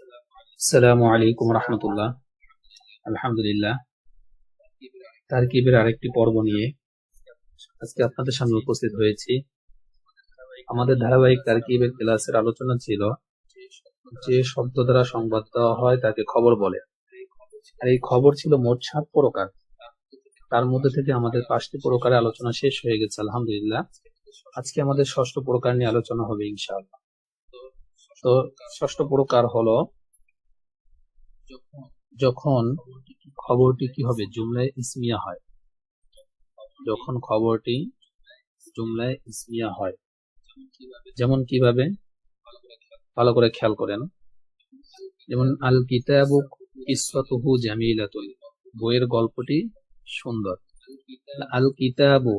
আসসালামু আলাইকুম রহমতুল্লাহ। আলহামদুলিল্লাহ। তারকিবের আরেকটি পর্ব নিয়ে আজকে আপনাদের সামনে উপস্থিত হয়েছি। আমাদের ধারাবাহিক তারকিবের ক্লাসের আলোচনা ছিল যে শব্দ দ্বারা সংবাদ দেওয়া হয় তাকে খবর বলে। আর এই খবর ছিল মোট সাত প্রকার। তার মধ্যে থেকে আমাদের পাঁচটি প্রকারের আলোচনা শেষ হয়ে গেছে, আলহামদুলিল্লাহ। আজকে আমাদের ষষ্ঠ প্রকার নিয়ে আলোচনা হবে, ইনশাআল্লাহ। তো ষষ্ঠ প্রকার হলো যখন খবরটি কি হবে? জুমলায় ইসমিয়া হয়। যখন খবরটি জুমলায় ইসমিয়া হয়। যেমন কীভাবে? ভালো করে খেয়াল করেন। যেমন আল কিতাবু কিসতুহু জামিলাতুন। বইয়ের গল্পটি সুন্দর। আল কিতাবু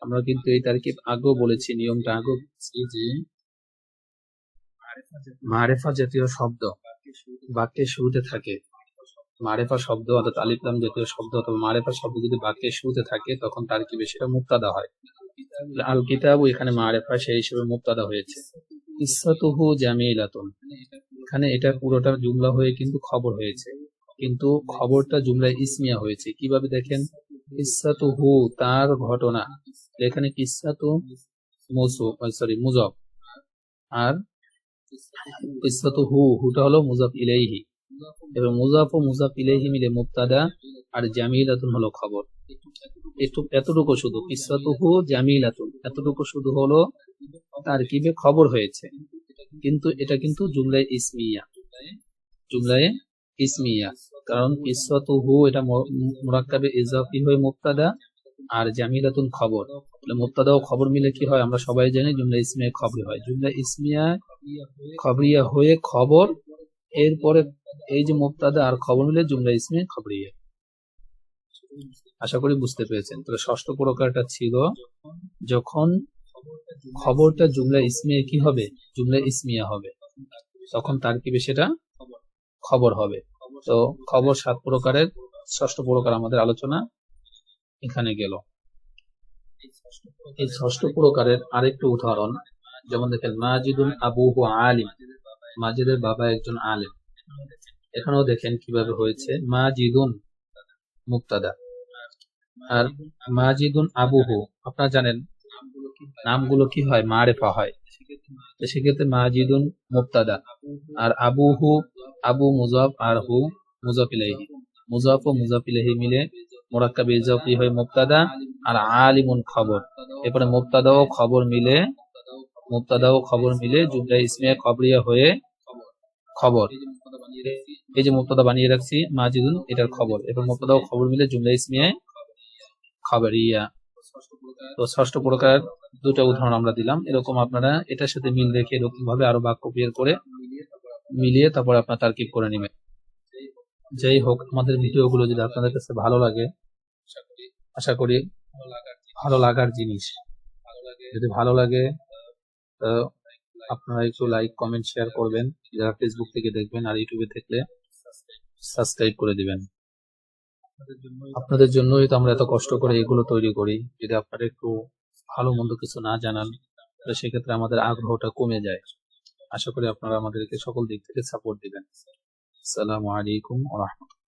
আমরা কিন্তু এই তারিখে আগেও বলেছি নিয়মটা আগেও যে মারেফা জাতীয় শব্দ। বাক্যের শুরুতে থাকে। মারেফা শব্দ অর্থাৎ আলিফলাম জাতীয় শব্দ অথবা মারেফা শব্দ যদি বাক্যের শুরুতে থাকে, তখন তার কি সেটা মুক্তাদা হয়। আল কিতাবু এখানে মারেফা সেই হিসেবে মুক্তাদা হয়েছে। ইসাতুহু জামিলাতুন। এখানে এটা পুরোটা জুমলা হয়ে কিন্তু খবর হয়েছে। কিন্তু খবরটা জুমলায় ইসমিয়া হয়েছে। কীভাবে দেখেন? ইসাতুহু তার ঘটনা। এখানে কিসাতু মুসু সরি মুজব। আর কিসাতু হু হুটা হলো মুজাফ ইলাইহি। এবং মুজাফ ও মুজাফ ইলাইহি মিলে মুক্তাদা আর জামিলাতুন হলো খবর। এতটুকু শুধু কিসাতু হু জামিলাতুন, এতটুকু শুধু হলো তার কিবে খবর হয়েছে। কিন্তু এটা কিন্তু জুমলায় ইসমিয়া। জুমলায় ইসমিয়া। কারণ কিসাতু হু এটা মুরাক্কাবে ইজাফি হয়ে মুক্তাদা আর জামিলাতুন খবর। মুক্তাদা ও খবর মিলে কি হয়? আমরা সবাই জানি জুমলা ইসমিয়া খবর হয়। জুমলা ইসমিয়া খবরিয়া হয়ে খবর, এরপরে এই যে মুক্তাদা আর খবর মিলে জুমলা ইসমিয়া খবরিয়া। আশা করি বুঝতে পেরেছেন। তাহলে ষষ্ঠ প্রকারটা ছিল যখন খবরটা জুমলা ইসমিয়া কি হবে? জুমলা ইসমিয়া হবে। তখন তার কি সেটা খবর হবে। তো খবর সাত প্রকারের, ষষ্ঠ প্রকার আমাদের আলোচনা এখানে গেল। এই ষষ্ঠ প্রকারের আরেকটু উদাহরণ যেমন দেখেন, মাজিদুন আবু আলিম মাজিদের বাবা একজন আলিম এখানেও দেখেন কীভাবে হয়েছে, মাজিদুন মুক্তাদা আর মাজিদুন আবুহু আপনারা জানেন নামগুলো কি হয়, মারেফা হয়। সেক্ষেত্রে মাজিদুন মুক্তাদা আর আবুহু আবু মুজাফ আর হু মুজাফ ইলাইহি মুজাফ ও মুজাফ ইলাইহি মিলে মোরাক্কাব ইজাফি হয়, মুক্তাদা, আর আলিমুন খবর এরপরে মুক্তাদা ও খবর মিলে মুক্তাদা ও খবর মিলে জুমলা ইসমিয়া খবরিয়া হয়ে খবর। এই যে মুক্তাদা বানিয়ে রাখছি মাজিদুন এটার খবর। এরপর মুক্তাদা ও খবর মিলে জুমলা ইসমিয়ায় খবরিয়া। তো ষষ্ঠ প্রকার দুটা উদাহরণ আমরা দিলাম। এরকম আপনারা এটার সাথে মিল রেখে এরকম ভাবে আরও বাক্য বের করে মিলিয়ে তারপর আপনার তারকিব করে নেবেন। যাই হোক, আমাদের ভিডিওগুলো যদি আপনাদের কাছে ভালো লাগে, আশা করি ভালো লাগার জিনিস। যদি ভালো লাগে আপনারা একটু লাইক কমেন্ট শেয়ার করবেন। যারা ফেসবুক থেকে দেখবেন আর ইউটিউবে দেখলে সাবস্ক্রাইব করে দিবেন। আপনাদের জন্যই তো আমরা এত কষ্ট করে এগুলো তৈরি করি। যদি আপনারা একটু ভালো মন্দ কিছু না জানান, তাহলে সেক্ষেত্রে আমাদের আগ্রহটা কমে যায়। আশা করি আপনারা আমাদেরকে সকল দিক থেকে সাপোর্ট দিবেন। আসসালামু আলাইকুম ওয়া রাহমাতুল্লাহ।